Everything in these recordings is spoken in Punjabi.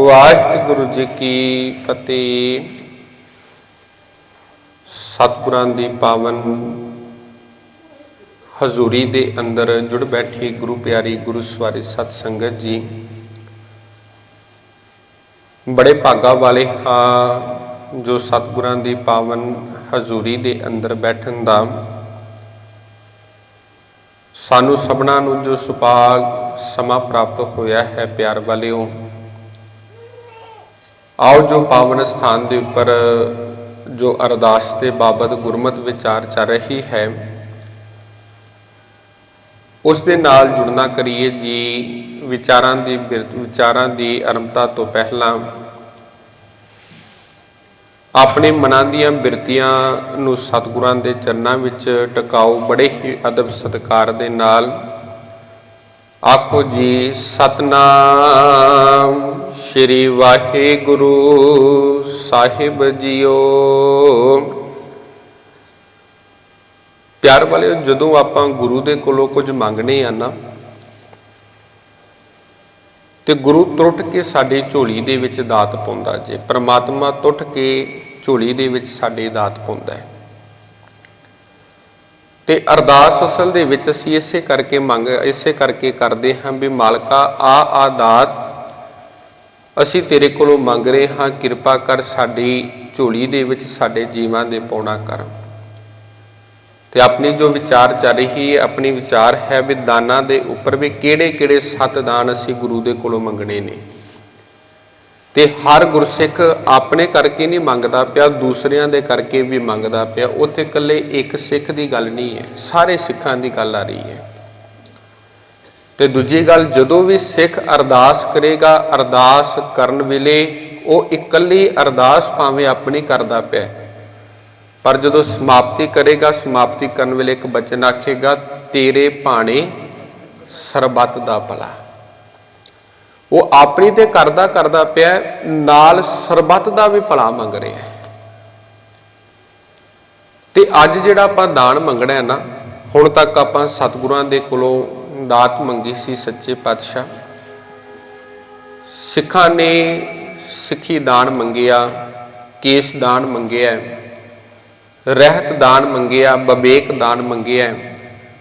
ਵਾਹਿਗੁਰੂ ਜੀ ਕੀ ਫਤਿਹ। ਸਤਿਗੁਰਾਂ ਦੀ ਪਾਵਨ ਹਜ਼ੂਰੀ ਦੇ ਅੰਦਰ ਜੁੜ ਬੈਠੀ ਗੁਰੂ ਪਿਆਰੀ ਗੁਰੂ ਸਵਾਰੀ ਸਤ ਸੰਗਤ ਜੀ। ਬੜੇ ਭਾਗਾ ਵਾਲੇ ਹਾਂ ਜੋ ਸਤਿਗੁਰਾਂ ਦੀ ਪਾਵਨ ਹਜ਼ੂਰੀ ਦੇ ਅੰਦਰ ਬੈਠਣ ਦਾ। ਸਾਨੂੰ ਸਭਨਾਂ ਨੂੰ ਜੋ ਸੁਭਾਗ ਸਮਾਂ ਪ੍ਰਾਪਤ ਹੋਇਆ ਹੈ ਪਿਆਰ ਵਾਲਿਓ ਆਓ ਜੋ ਪਾਵਨ ਸਥਾਨ ਦੇ ਉੱਪਰ ਜੋ ਅਰਦਾਸ ਦੇ ਬਾਬਤ ਗੁਰਮਤ ਵਿਚਾਰ ਚੱਲ ਰਹੀ ਹੈ, ਉਸ ਦੇ ਨਾਲ ਜੁੜਨਾ ਕਰੀਏ ਜੀ ਵਿਚਾਰਾਂ ਦੀ ਬਿਰਤ ਵਿਚਾਰਾਂ ਦੀ ਆਰੰਭਤਾ ਤੋਂ ਪਹਿਲਾਂ। ਆਪਣੇ ਮਨਾਂ ਦੀਆਂ ਬਿਰਤੀਆਂ ਨੂੰ ਸਤਿਗੁਰਾਂ ਦੇ ਚਰਨਾਂ ਵਿੱਚ ਟਿਕਾਓ ਬੜੇ ਹੀ ਅਦਬ ਸਤਿਕਾਰ ਦੇ ਨਾਲ। ਆਖੋ ਜੀ, ਸਤਨਾਮ ਸ੍ਰੀ ਵਾਹਿਗੁਰੂ ਸਾਹਿਬ ਜੀਓ। ਪਿਆਰ ਵਾਲਿਓ, ਜਦੋਂ ਆਪਾਂ ਗੁਰੂ ਦੇ ਕੋਲੋਂ ਕੁਝ ਮੰਗਨੇ ਆ ਨਾ, ਤੇ ਗੁਰੂ ਟੁੱਟ ਕੇ ਸਾਡੀ ਝੋਲੀ ਦੇ ਵਿੱਚ ਦਾਤ ਪਾਉਂਦਾ ਜੇ, ਪ੍ਰਮਾਤਮਾ ਟੁੱਟ ਕੇ ਝੋਲੀ ਦੇ ਵਿੱਚ ਸਾਡੇ ਦਾਤ ਪਾਉਂਦਾ ਹੈ। ਤੇ ਅਰਦਾਸ ਅਸਲ ਦੇ ਵਿੱਚ ਅਸੀਂ ਇਸੇ ਕਰਕੇ ਮੰਗ, ਇਸੇ ਕਰਕੇ ਕਰਦੇ ਹਾਂ ਵੀ ਮਾਲਕਾ, ਆ ਆ ਦਾਤ ਅਸੀਂ ਤੇਰੇ ਕੋਲੋਂ ਮੰਗ ਰਹੇ ਹਾਂ, ਕਿਰਪਾ ਕਰ ਸਾਡੀ ਝੋਲੀ ਦੇ ਵਿੱਚ ਸਾਡੇ ਜੀਵਾਂ ਦੇ ਪਾਉਣਾ ਕਰ। ਤੇ ਆਪਣੀ ਜੋ ਵਿਚਾਰ ਚੱਲ ਰਹੀ ਹੈ, ਆਪਣੀ ਵਿਚਾਰ ਹੈ ਵੀ ਦਾਨਾਂ ਦੇ ਉੱਪਰ ਵੀ ਕਿਹੜੇ ਕਿਹੜੇ ਸੱਤ ਦਾਨ ਅਸੀਂ ਗੁਰੂ ਦੇ ਕੋਲੋਂ ਮੰਗਣੇ ਨੇ। ਤੇ ਹਰ ਗੁਰਸਿੱਖ ਆਪਣੇ ਕਰਕੇ ਨਹੀਂ ਮੰਗਦਾ ਪਿਆ, ਦੂਸਰਿਆਂ ਦੇ ਕਰਕੇ ਵੀ ਮੰਗਦਾ ਪਿਆ। ਉੱਥੇ ਇਕੱਲੇ ਇੱਕ ਸਿੱਖ ਦੀ ਗੱਲ ਨਹੀਂ ਹੈ, ਸਾਰੇ ਸਿੱਖਾਂ ਦੀ ਗੱਲ ਆ ਰਹੀ ਹੈ। ਤੇ ਦੂਜੀ ਗੱਲ, ਜਦੋਂ ਵੀ ਸਿੱਖ ਅਰਦਾਸ ਕਰੇਗਾ, ਅਰਦਾਸ ਕਰਨ ਵੇਲੇ ਉਹ ਇਕੱਲੀ ਅਰਦਾਸ ਭਾਵੇਂ ਆਪਣੀ ਕਰਦਾ ਪਿਆ ਪਰ ਜਦੋਂ ਸਮਾਪਤੀ ਕਰੇਗਾ, ਸਮਾਪਤੀ ਕਰਨ ਵੇਲੇ ਇੱਕ ਬਚਨ ਆਖੇਗਾ, ਤੇਰੇ ਭਾਣੇ ਸਰਬੱਤ ਦਾ ਭਲਾ। ਉਹ ਆਪਣੀ ਤੇ ਕਰਦਾ ਕਰਦਾ ਪਿਆ ਨਾਲ ਸਰਬੱਤ ਦਾ ਵੀ ਭਲਾ ਮੰਗ ਰਿਹਾ ਹੈ। ਤੇ ਅੱਜ ਜਿਹੜਾ ਆਪਾਂ ਦਾਨ ਮੰਗਣਾ ਹੈ ਨਾ, ਹੁਣ ਤੱਕ ਆਪਾਂ ਸਤਿਗੁਰਾਂ ਦੇ ਕੋਲੋਂ ਦਾਤ ਮੰਗੀ ਸੀ ਸੱਚੇ ਪਾਤਸ਼ਾਹ। ਸਿੱਖਾਂ ਨੇ ਸਿੱਖੀ ਦਾਨ ਮੰਗਿਆ, ਕੇਸ ਦਾਨ ਮੰਗਿਆ, ਰਹਿਤ ਦਾਨ ਮੰਗਿਆ ਬਬੇਕ ਦਾਨ ਮੰਗਿਆ,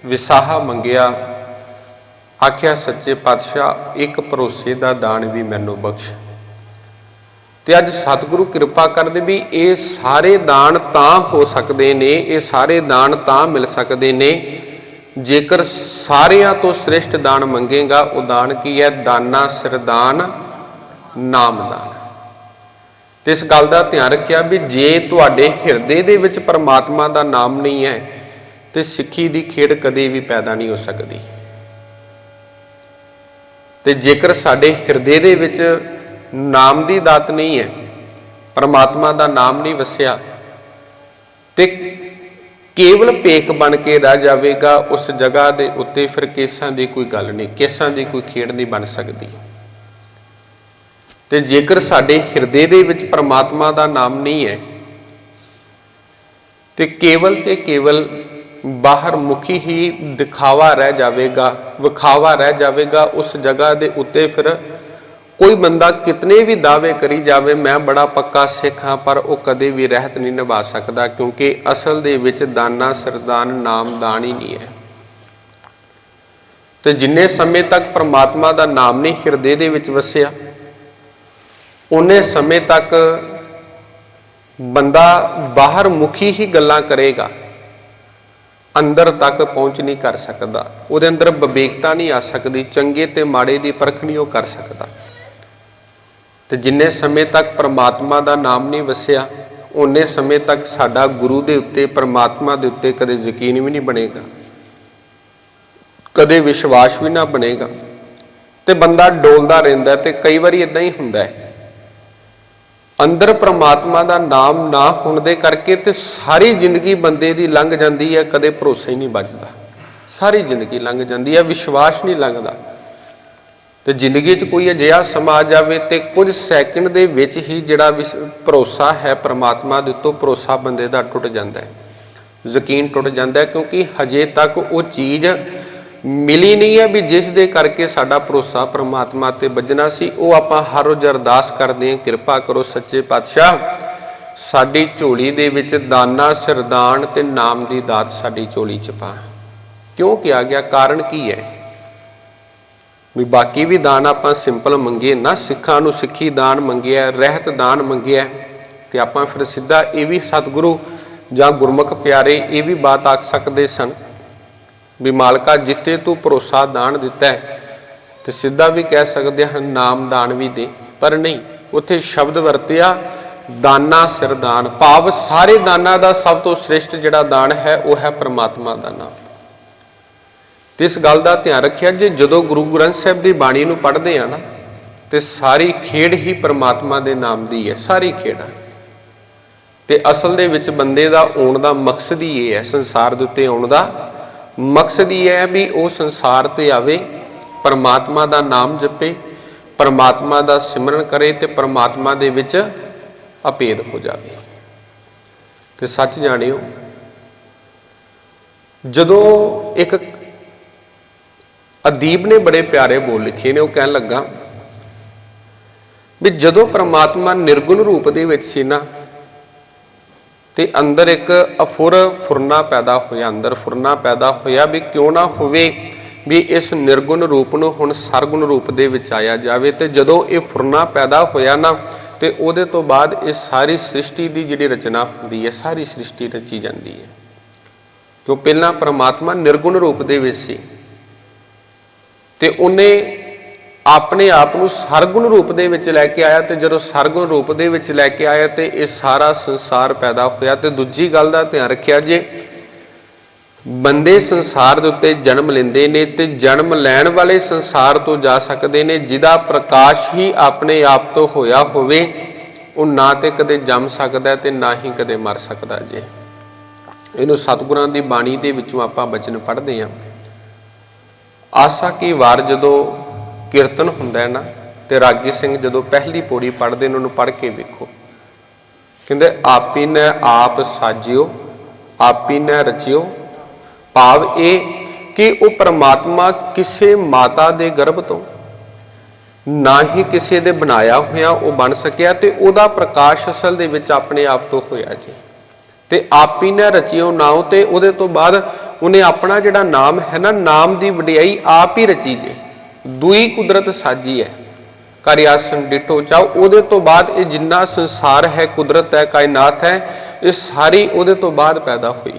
ਵਿਸਾਹਾ ਮੰਗਿਆ। ਆਖਿਆ, ਸੱਚੇ ਪਾਤਸ਼ਾਹ, ਇੱਕ ਭਰੋਸੇ ਦਾ ਦਾਨ ਵੀ ਮੈਨੂੰ ਬਖਸ਼। ਤੇ ਅੱਜ ਸਤਿਗੁਰੂ ਕਿਰਪਾ ਕਰਦੇ ਵੀ ਇਹ ਸਾਰੇ ਦਾਨ ਤਾਂ ਹੋ ਸਕਦੇ ਨੇ, ਇਹ ਸਾਰੇ ਦਾਨ ਤਾਂ ਮਿਲ ਸਕਦੇ ਨੇ। ਜੇਕਰ ਸਾਰਿਆਂ ਤੋਂ ਸ੍ਰੇਸ਼ਟ ਦਾਨ ਮੰਗੇਗਾ, ਉਹ ਦਾਨ ਕੀ ਹੈ? ਦਾਨਾ ਸਿਰਦਾਨ, ਨਾਮਦਾਨ। ਤੇ ਇਸ ਗੱਲ ਦਾ ਧਿਆਨ ਰੱਖਿਆ ਵੀ ਜੇ ਤੁਹਾਡੇ ਹਿਰਦੇ ਦੇ ਵਿੱਚ ਪਰਮਾਤਮਾ ਦਾ ਨਾਮ ਨਹੀਂ ਹੈ, ਤੇ ਸਿੱਖੀ ਦੀ ਖੇਡ ਕਦੇ ਵੀ ਪੈਦਾ ਨਹੀਂ ਹੋ ਸਕਦੀ। ਤੇ ਜੇਕਰ ਸਾਡੇ ਹਿਰਦੇ ਦੇ ਵਿੱਚ ਨਾਮ ਦੀ ਦਾਤ ਨਹੀਂ ਹੈ, ਪਰਮਾਤਮਾ ਦਾ ਨਾਮ ਨਹੀਂ ਵਸਿਆ, ਤੇ ਕੇਵਲ ਪੇਕ ਬਣ ਕੇ ਰਹਿ ਜਾਵੇਗਾ, ਉਸ ਜਗ੍ਹਾ ਦੇ ਉੱਤੇ ਫਿਰ ਕੇਸਾਂ ਦੀ ਕੋਈ ਗੱਲ ਨਹੀਂ, ਕੇਸਾਂ ਦੀ ਕੋਈ ਖੇਡ ਨਹੀਂ ਬਣ ਸਕਦੀ। ਤੇ ਜੇਕਰ ਸਾਡੇ ਹਿਰਦੇ ਦੇ ਵਿੱਚ ਪਰਮਾਤਮਾ ਦਾ ਨਾਮ ਨਹੀਂ ਹੈ, ਤੇ ਕੇਵਲ ਤੇ ਕੇਵਲ ਬਾਹਰ ਮੁਖੀ ਹੀ ਦਿਖਾਵਾ ਰਹਿ ਜਾਵੇਗਾ, ਵਿਖਾਵਾ ਰਹਿ ਜਾਵੇਗਾ, ਉਸ ਜਗ੍ਹਾ ਦੇ ਉੱਤੇ ਫਿਰ ਕੋਈ ਬੰਦਾ ਕਿਤਨੇ ਵੀ ਦਾਅਵੇ ਕਰੀ ਜਾਵੇ, ਮੈਂ ਬੜਾ ਪੱਕਾ ਸਿੱਖ ਹਾਂ, ਪਰ ਉਹ ਕਦੇ ਵੀ ਰਹਿਤ ਨਹੀਂ ਨਿਭਾ ਸਕਦਾ, ਕਿਉਂਕਿ ਅਸਲ ਦੇ ਵਿੱਚ ਦਾਨਾ, ਸਰਦਾਨ, ਨਾਮਦਾਨ ਹੀ ਨਹੀਂ ਹੈ। ਤੇ ਜਿੰਨੇ ਸਮੇਂ ਤੱਕ ਪ੍ਰਮਾਤਮਾ ਦਾ ਨਾਮ ਨਹੀਂ ਹਿਰਦੇ ਦੇ ਵਿੱਚ ਵਸਿਆ, ਉਹਨੇ ਸਮੇਂ ਤੱਕ ਬੰਦਾ ਬਾਹਰ ਮੁਖੀ ਹੀ ਗੱਲਾਂ ਕਰੇਗਾ, ਅੰਦਰ ਤੱਕ ਪਹੁੰਚ ਨਹੀਂ ਕਰ ਸਕਦਾ, ਉਹਦੇ ਅੰਦਰ ਵਿਵੇਕਤਾ ਨਹੀਂ ਆ ਸਕਦੀ, ਚੰਗੇ ਤੇ ਮਾੜੇ ਦੀ ਪਰਖ ਨਹੀਂ ਉਹ ਕਰ ਸਕਦਾ। ਤੇ ਜਿੰਨੇ ਸਮੇਂ ਤੱਕ ਪ੍ਰਮਾਤਮਾ ਦਾ ਨਾਮ ਨਹੀਂ ਵਸਿਆ ਉਹਨੇ ਸਮੇਂ ਤੱਕ ਸਾਡਾ ਗੁਰੂ ਦੇ ਉੱਤੇ, ਪ੍ਰਮਾਤਮਾ ਦੇ ਉੱਤੇ ਕਦੇ ਯਕੀਨ ਵੀ ਨਹੀਂ ਬਣੇਗਾ। ਕਦੇ ਵਿਸ਼ਵਾਸ ਵੀ ਨਾ ਬਣੇਗਾ। ਤੇ ਬੰਦਾ ਡੋਲਦਾ ਰਹਿੰਦਾ ਤੇ ਕਈ ਵਾਰੀ ਇਦਾਂ ਹੀ ਹੁੰਦਾ ਹੈ। ਅੰਦਰ ਪ੍ਰਮਾਤਮਾ ਦਾ ਨਾਮ ਨਾ ਹੋਣ ਦੇ ਕਰਕੇ ਤੇ ਸਾਰੀ ਜ਼ਿੰਦਗੀ ਬੰਦੇ ਦੀ ਲੰਘ ਜਾਂਦੀ ਹੈ, ਕਦੇ ਭਰੋਸਾ ਹੀ ਨਹੀਂ ਬਚਦਾ ਸਾਰੀ ਜ਼ਿੰਦਗੀ ਲੰਘ ਜਾਂਦੀ ਹੈ, ਵਿਸ਼ਵਾਸ ਨਹੀਂ ਲੰਘਦਾ। ਤੇ ਜ਼ਿੰਦਗੀ 'ਚ ਕੋਈ ਅਜਿਹਾ ਸਮਾਂ ਆ ਜਾਵੇ ਤੇ ਕੁਝ ਸੈਕਿੰਡ ਦੇ ਵਿੱਚ ਹੀ ਜਿਹੜਾ ਵਿਸ਼- ਭਰੋਸਾ ਹੈ ਪ੍ਰਮਾਤਮਾ ਦੇ ਉੱਤੋਂ ਭਰੋਸਾ ਬੰਦੇ ਦਾ ਟੁੱਟ ਜਾਂਦਾ ਹੈ। ਯਕੀਨ ਟੁੱਟ ਜਾਂਦਾ ਹੈ ਕਿਉਂਕਿ ਹਜੇ ਤੱਕ ਉਹ ਚੀਜ਼ ਮਿਲੀ ਨਹੀਂ ਹੈ ਵੀ ਜਿਸ ਦੇ ਕਰਕੇ ਸਾਡਾ ਭਰੋਸਾ ਪ੍ਰਮਾਤਮਾ ਤੇ ਵੱਜਣਾ ਸੀ। ਉਹ ਆਪਾਂ ਹਰ ਰੋਜ਼ ਅਰਦਾਸ ਕਰਦੇ ਹਾਂ, ਕਿਰਪਾ ਕਰੋ ਸੱਚੇ ਪਾਤਸ਼ਾਹ, ਸਾਡੀ ਝੋਲੀ ਦੇ ਵਿੱਚ ਦਾਨਾ ਸਰਦਾਨ ਤੇ ਨਾਮ ਦੀ ਦਾਤ ਸਾਡੀ ਝੋਲੀ 'ਚ ਪਾ। ਕਿਉਂ ਕਿਹਾ ਗਿਆ? ਕਾਰਨ ਕੀ ਹੈ? ਵੀ ਬਾਕੀ ਵੀ ਦਾਨ ਆਪਾਂ ਸਿੰਪਲ ਮੰਗੇ ਨਾ ਸਿੱਖਾਂ ਨੂੰ ਸਿੱਖੀ ਦਾਨ ਮੰਗਿਆ ਰਹਿਤ ਦਾਨ ਮੰਗਿਆ ਤੇ ਆਪਾਂ ਫਿਰ ਸਿੱਧਾ ਇਹ ਵੀ ਸਤਿਗੁਰੂ ਜਾਂ ਗੁਰਮੁਖ ਪਿਆਰੇ ਇਹ ਵੀ ਬਾਤ ਆਖ ਸਕਦੇ ਸਨ ਵੀ ਮਾਲਕਾ ਜਿੱਤੇ ਤੂੰ ਭਰੋਸਾ ਦਾਨ ਦਿੱਤਾ ਹੈ, ਤੇ ਸਿੱਧਾ ਵੀ ਕਹਿ ਸਕਦੇ ਹਨ ਨਾਮ ਦਾਨ ਵੀ ਦੇ, ਪਰ ਨਹੀਂ, ਉੱਥੇ ਸ਼ਬਦ ਵਰਤਿਆ, ਦਾਨਾ ਸਿਰ ਦਾਨ, ਭਾਵ ਸਾਰੇ ਦਾਨਾਂ ਦਾ ਸਭ ਤੋਂ ਸ੍ਰੇਸ਼ਟ ਜਿਹੜਾ ਦਾਨ ਹੈ, ਉਹ ਹੈ ਪ੍ਰਮਾਤਮਾ ਦਾ ਨਾਮ। ਤੇ ਇਸ ਗੱਲ ਦਾ ਧਿਆਨ ਰੱਖਿਆ ਜੇ ਜਦੋਂ ਗੁਰੂ ਗ੍ਰੰਥ ਸਾਹਿਬ ਦੀ ਬਾਣੀ ਨੂੰ ਪੜ੍ਹਦੇ ਆ ਨਾ, ਤੇ ਸਾਰੀ ਖੇਡ ਹੀ ਪ੍ਰਮਾਤਮਾ ਦੇ ਨਾਮ ਦੀ ਹੈ, ਸਾਰੀ ਖੇਡਾਂ। ਤੇ ਅਸਲ ਦੇ ਵਿੱਚ ਬੰਦੇ ਦਾ ਆਉਣ ਦਾ ਮਕਸਦ ਹੀ ਇਹ ਹੈ, ਸੰਸਾਰ ਦੇ ਉੱਤੇ ਆਉਣ ਦਾ ਮਕਸਦ ਹੀ ਹੈ ਵੀ ਉਹ ਸੰਸਾਰ ਤੇ ਆਵੇ, ਪਰਮਾਤਮਾ ਦਾ ਨਾਮ ਜਪੇ, ਪਰਮਾਤਮਾ ਦਾ ਸਿਮਰਨ ਕਰੇ ਤੇ ਪਰਮਾਤਮਾ ਦੇ ਵਿੱਚ ਅਪੇਦ ਹੋ ਜਾਵੇ। ਤੇ ਸੱਚ ਜਾਣਿਓ, ਜਦੋਂ ਇੱਕ ਅਦੀਬ ਨੇ ਬੜੇ ਪਿਆਰੇ ਬੋਲ ਲਿਖੇ ਨੇ, ਉਹ ਕਹਿਣ ਲੱਗਾ ਵੀ ਜਦੋਂ ਪ੍ਰਮਾਤਮਾ ਨਿਰਗੁਣ ਰੂਪ ਦੇ ਵਿੱਚ ਸੀ ਨਾ, ਤੇ ਅੰਦਰ ਇੱਕ ਅਫੁਰ ਫੁਰਨਾ ਪੈਦਾ ਹੋਇਆ, ਅੰਦਰ ਫੁਰਨਾ ਪੈਦਾ ਹੋਇਆ ਵੀ ਕਿਉਂ ਨਾ ਹੋਵੇ ਵੀ ਇਸ ਨਿਰਗੁਣ ਰੂਪ ਨੂੰ ਹੁਣ ਸਰਗੁਣ ਰੂਪ ਦੇ ਵਿੱਚ ਆਇਆ ਜਾਵੇ, ਤੇ ਜਦੋਂ ਇਹ ਫੁਰਨਾ ਪੈਦਾ ਹੋਇਆ ਨਾ, ਤੇ ਉਹਦੇ ਤੋਂ ਬਾਅਦ ਇਹ ਸਾਰੀ ਸ੍ਰਿਸ਼ਟੀ ਦੀ ਜਿਹੜੀ ਰਚਨਾ ਹੁੰਦੀ ਹੈ, ਸਾਰੀ ਸ੍ਰਿਸ਼ਟੀ ਰਚੀ ਜਾਂਦੀ ਹੈ। ਕਿਉਂ? ਪਹਿਲਾਂ ਪ੍ਰਮਾਤਮਾ ਨਿਰਗੁਣ ਰੂਪ ਦੇ ਵਿੱਚ ਸੀ। ਤੇ ਉਹਨੇ ਆਪਣੇ ਆਪ ਨੂੰ ਸਰਗੁਣ ਰੂਪ ਦੇ ਵਿੱਚ ਲੈ ਕੇ ਆਇਆ ਤੇ ਜਦੋਂ ਸਰਗੁਣ ਰੂਪ ਦੇ ਵਿੱਚ ਲੈ ਕੇ ਆਇਆ ਤੇ ਇਹ ਸਾਰਾ ਸੰਸਾਰ ਪੈਦਾ ਹੋਇਆ ਤੇ ਦੂਜੀ ਗੱਲ ਦਾ ਧਿਆਨ ਰੱਖਿਆ ਜੇ, ਬੰਦੇ ਸੰਸਾਰ ਦੇ ਉੱਤੇ ਜਨਮ ਲੈਂਦੇ ਨੇ ਤੇ ਜਨਮ ਲੈਣ ਵਾਲੇ ਸੰਸਾਰ ਤੋਂ ਜਾ ਸਕਦੇ ਨੇ, ਜਿਹਦਾ ਪ੍ਰਕਾਸ਼ ਹੀ ਆਪਣੇ ਆਪ ਤੋਂ ਹੋਇਆ ਹੋਵੇ, ਉਹ ਨਾ ਤੇ ਕਦੇ ਜੰਮ ਸਕਦਾ ਤੇ ਨਾ ਹੀ ਕਦੇ ਮਰ ਸਕਦਾ ਜੇ। ਇਹਨੂੰ ਸਤਿਗੁਰਾਂ ਦੀ ਬਾਣੀ ਦੇ ਵਿੱਚੋਂ ਆਪਾਂ ਬਚਨ ਪੜ੍ਹਦੇ ਹਾਂ। ਆਸਾ ਕੀ ਵਾਰ ਜਦੋਂ ਕੀਰਤਨ ਹੁੰਦਾ ਹੈ ਨਾ, ਤੇ ਰਾਗੀ ਸਿੰਘ ਜਦੋਂ ਪਹਿਲੀ ਪੌੜੀ ਪੜ੍ਹਦੇ ਨੇ, ਉਹਨੂੰ ਪੜ੍ਹ ਕੇ ਵੇਖੋ। ਕਹਿੰਦੇ, ਆਪੀ ਨੇ ਆਪ ਸਾਜਿਓ, ਆਪੀ ਨੇ ਰਚਿਓ। ਭਾਵ ਇਹ ਕਿ ਉਹ ਪਰਮਾਤਮਾ ਕਿਸੇ ਮਾਤਾ ਦੇ ਗਰਭ ਤੋਂ ਨਾ ਹੀ ਕਿਸੇ ਦੇ ਬਣਾਇਆ ਹੋਇਆ ਉਹ ਬਣ ਸਕਿਆ ਤੇ ਉਹਦਾ ਪ੍ਰਕਾਸ਼ ਅਸਲ ਦੇ ਵਿੱਚ ਆਪਣੇ ਆਪ ਤੋਂ ਹੋਇਆ ਜੀ। ਤੇ ਆਪੀ ਨੇ ਰਚਿਓ ਨਾਉ ਤੇ ਉਹਦੇ ਤੋਂ ਬਾਅਦ ਉਹਨੇ ਆਪਣਾ ਜਿਹੜਾ ਨਾਮ ਹੈ ਨਾ, ਨਾਮ ਦੀ ਵਡਿਆਈ ਆਪ ਹੀ ਰਚੀ ਜੇ। ਦੂਈ ਕੁਦਰਤ ਸਾਜੀ ਹੈ। ਕਰਿਆਸਨ ਡਿਟੋ ਚਾਹ ਉਹਦੇ ਤੋਂ ਬਾਅਦ ਇਹ ਜਿੰਨਾ ਸੰਸਾਰ ਹੈ, ਕੁਦਰਤ ਹੈ, ਕਾਇਨਾਤ ਹੈ, ਇਹ ਸਾਰੀ ਉਹਦੇ ਤੋਂ ਬਾਅਦ ਪੈਦਾ ਹੋਈ।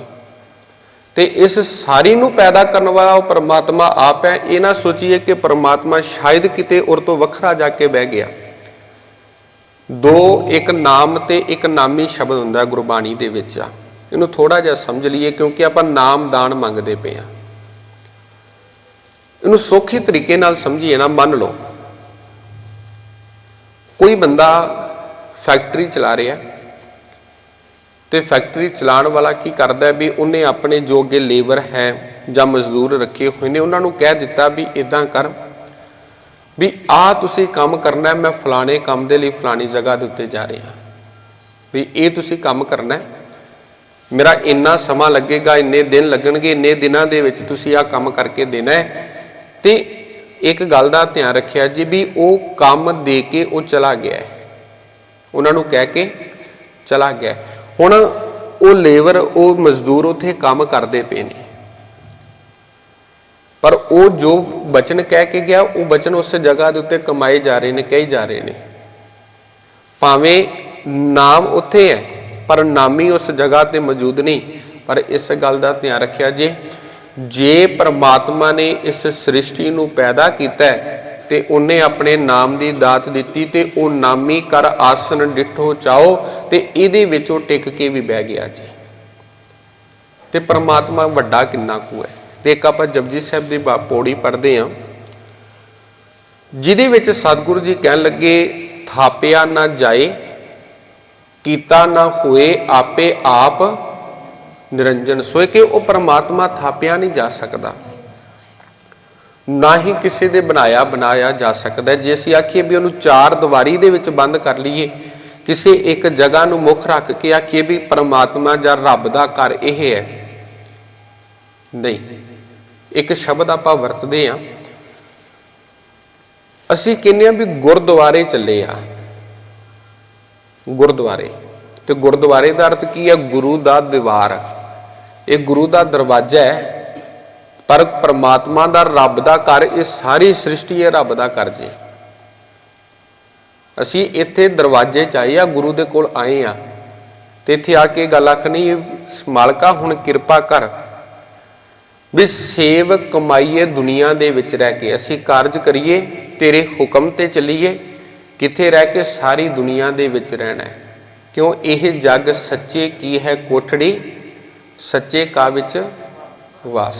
ਤੇ ਇਸ ਸਾਰੀ ਨੂੰ ਪੈਦਾ ਕਰਨ ਵਾਲਾ ਉਹ ਪਰਮਾਤਮਾ ਆਪ ਹੈ। ਇਹ ਨਾ ਸੋਚੀਏ ਕਿ ਪਰਮਾਤਮਾ ਸ਼ਾਇਦ ਕਿਤੇ ਉਰ ਤੋਂ ਵੱਖਰਾ ਜਾ ਕੇ ਬਹਿ ਗਿਆ। ਦੋ, ਇੱਕ ਨਾਮ ਤੇ ਇੱਕ ਨਾਮੀ ਸ਼ਬਦ ਹੁੰਦਾ ਗੁਰਬਾਣੀ ਦੇ ਵਿੱਚ। ਆ ਇਹਨੂੰ ਥੋੜਾ ਜਿਹਾ ਸਮਝ ਲਈਏ ਕਿਉਂਕਿ ਆਪਾਂ ਨਾਮਦਾਨ ਮੰਗਦੇ ਪਏ ਆ ਇਹਨੂੰ ਸੌਖੇ ਤਰੀਕੇ ਨਾਲ ਸਮਝੀਏ ਨਾ, ਮੰਨ ਲਓ। ਕੋਈ ਬੰਦਾ ਫੈਕਟਰੀ ਚਲਾ ਰਿਹਾ ਤੇ ਫੈਕਟਰੀ ਚਲਾਉਣ ਵਾਲਾ ਕੀ ਕਰਦਾ ਵੀ ਉਹਨੇ ਆਪਣੇ ਜੋ ਅੱਗੇ ਲੇਬਰ ਹੈ ਜਾਂ ਮਜ਼ਦੂਰ ਰੱਖੇ ਹੋਏ ਨੇ, ਉਹਨਾਂ ਨੂੰ ਕਹਿ ਦਿੱਤਾ ਵੀ ਇਦਾਂ ਕਰ, ਵੀ ਆ ਤੁਸੀਂ ਕੰਮ ਕਰਨਾ ਮੈਂ ਫਲਾਣੇ ਕੰਮ ਦੇ ਲਈ ਫਲਾਣੀ ਜਗ੍ਹਾ ਦੇ ਉੱਤੇ ਜਾ ਰਿਹਾ। ਵੀ ਇਹ ਤੁਸੀਂ ਕੰਮ ਕਰਨਾ ਹੈ ਮੇਰਾ ਇੰਨਾ ਸਮਾਂ ਲੱਗੇਗਾ, ਇੰਨੇ ਦਿਨ ਲੱਗਣਗੇ, ਇੰਨੇ ਦਿਨਾਂ ਦੇ ਵਿੱਚ ਤੁਸੀਂ ਆ ਕੰਮ ਕਰਕੇ ਦੇਣਾ ਹੈ। ਤੇ ਇੱਕ ਗੱਲ ਦਾ ਧਿਆਨ ਰੱਖਿਆ ਜੀ ਵੀ ਉਹ ਕੰਮ ਦੇ ਕੇ ਉਹ ਚਲਾ ਗਿਆ ਹੈ। ਉਹਨਾਂ ਨੂੰ ਕਹਿ ਕੇ ਚਲਾ ਗਿਆ ਹੁਣ ਉਹ ਲੇਬਰ, ਉਹ ਮਜ਼ਦੂਰ ਉੱਥੇ ਕੰਮ ਕਰਦੇ ਪਏ ਨੇ। ਪਰ ਉਹ ਜੋ ਬਚਨ ਕਹਿ ਕੇ ਗਿਆ, ਉਹ ਬਚਨ ਉਸ ਜਗ੍ਹਾ ਦੇ ਉੱਤੇ ਕਮਾਏ ਜਾ ਰਹੇ ਨੇ, ਕਹੀ ਜਾ ਰਹੇ ਨੇ। ਭਾਵੇਂ ਨਾਮ ਉੱਥੇ ਹੈ ਪਰ ਨਾਮੀ ਉਸ ਜਗ੍ਹਾ ਤੇ ਮੌਜੂਦ ਨਹੀਂ। ਪਰ ਇਸ ਗੱਲ ਦਾ ਧਿਆਨ ਰੱਖਿਆ ਜੇ ਜੇ ਪ੍ਰਮਾਤਮਾ ਨੇ ਇਸ ਸ੍ਰਿਸ਼ਟੀ ਨੂੰ ਪੈਦਾ ਕੀਤਾ ਹੈ ਤੇ ਉਹਨੇ ਆਪਣੇ ਨਾਮ ਦੀ ਦਾਤ ਦਿੱਤੀ ਤੇ ਉਹ ਨਾਮੀ ਕਰ ਆਸਨ ਡਿਠੋ ਚਾਓ ਤੇ ਇਹਦੇ ਵਿੱਚ ਉਹ ਟਿਕ ਕੇ ਵੀ ਬਹਿ ਗਿਆ ਜੀ। ਤੇ ਪ੍ਰਮਾਤਮਾ ਵੱਡਾ ਕਿੰਨਾ ਕੁ ਹੈ। ਤੇ ਇੱਕ ਆਪਾਂ ਜਪਜੀ ਸਾਹਿਬ ਦੀ ਬਾ- ਪੌੜੀ ਪੜ੍ਹਦੇ ਹਾਂ। ਜਿਹਦੇ ਵਿੱਚ ਸਤਿਗੁਰੂ ਜੀ ਕਹਿਣ ਲੱਗੇ, ਥਾਪਿਆ ਨਾ ਜਾਏ ਕੀਤਾ ਨਾ ਹੋਏ ਆਪੇ ਆਪ ਨਿਰੰਜਨ, ਸੋਏ ਕਿ ਉਹ ਪਰਮਾਤਮਾ ਥਾਪਿਆ ਨਹੀਂ ਜਾ ਸਕਦਾ। ਨਾ ਹੀ ਕਿਸੇ ਦੇ ਬਣਾਇਆ ਬਣਾਇਆ ਜਾ ਸਕਦਾ। ਜੇ ਅਸੀਂ ਆਖੀਏ ਵੀ ਉਹਨੂੰ ਚਾਰ ਦੀਵਾਰੀ ਦੇ ਵਿੱਚ ਬੰਦ ਕਰ ਲਈਏ, ਕਿਸੇ ਇੱਕ ਜਗ੍ਹਾ ਨੂੰ ਮੁੱਖ ਰੱਖ ਕੇ ਆਖੀਏ ਵੀ ਪਰਮਾਤਮਾ ਜਾਂ ਰੱਬ ਦਾ ਘਰ ਇਹ ਹੈ। ਨਹੀਂ, ਇੱਕ ਸ਼ਬਦ ਆਪਾਂ ਵਰਤਦੇ ਆ ਅਸੀਂ ਕਹਿੰਦੇ ਆ ਵੀ ਗੁਰਦੁਆਰੇ ਚੱਲੇ ਆ ਗੁਰਦੁਆਰੇ। ਤੇ ਗੁਰਦੁਆਰੇ ਦਾ ਅਰਥ ਕੀ ਹੈ? ਗੁਰੂ ਦਾ ਦੀਵਾਰ। ਇਹ ਗੁਰੂ ਦਾ ਦਰਵਾਜ਼ਾ ਹੈ, ਪਰ ਪ੍ਰਮਾਤਮਾ ਦਾ ਰੱਬ ਦਾ ਘਰ, ਇਹ ਸਾਰੀ ਸ੍ਰਿਸ਼ਟੀ ਹੈ ਰੱਬ ਦਾ ਘਰ ਜੀ। ਅਸੀਂ ਇੱਥੇ ਦਰਵਾਜ਼ੇ 'ਚ ਆਏ ਆ, ਗੁਰੂ ਦੇ ਕੋਲ ਆਏ ਆ। ਤੇ ਇੱਥੇ ਆ ਕੇ ਗੱਲ ਆਖਣੀ, ਮਾਲਕਾ, ਹੁਣ ਕਿਰਪਾ ਕਰ ਵੀ ਸੇਵ ਕਮਾਈਏ ਦੁਨੀਆ ਦੇ ਵਿੱਚ ਰਹਿ ਕੇ। ਅਸੀਂ ਕਾਰਜ ਕਰੀਏ, ਤੇਰੇ ਹੁਕਮ ਤੇ ਚੱਲੀਏ। ਕਿੱਥੇ ਰਹਿ ਕੇ ਸਾਰੀ ਦੁਨੀਆ ਦੇ ਵਿੱਚ ਰਹਿਣਾ ਹੈ? ਕਿਉਂ ਇਹ ਜੱਗ ਸੱਚੇ ਕੀ ਹੈ ਕੋਠੜੀ? ਸੱਚੇ ਕਾ ਵਿੱਚ ਵਾਸ।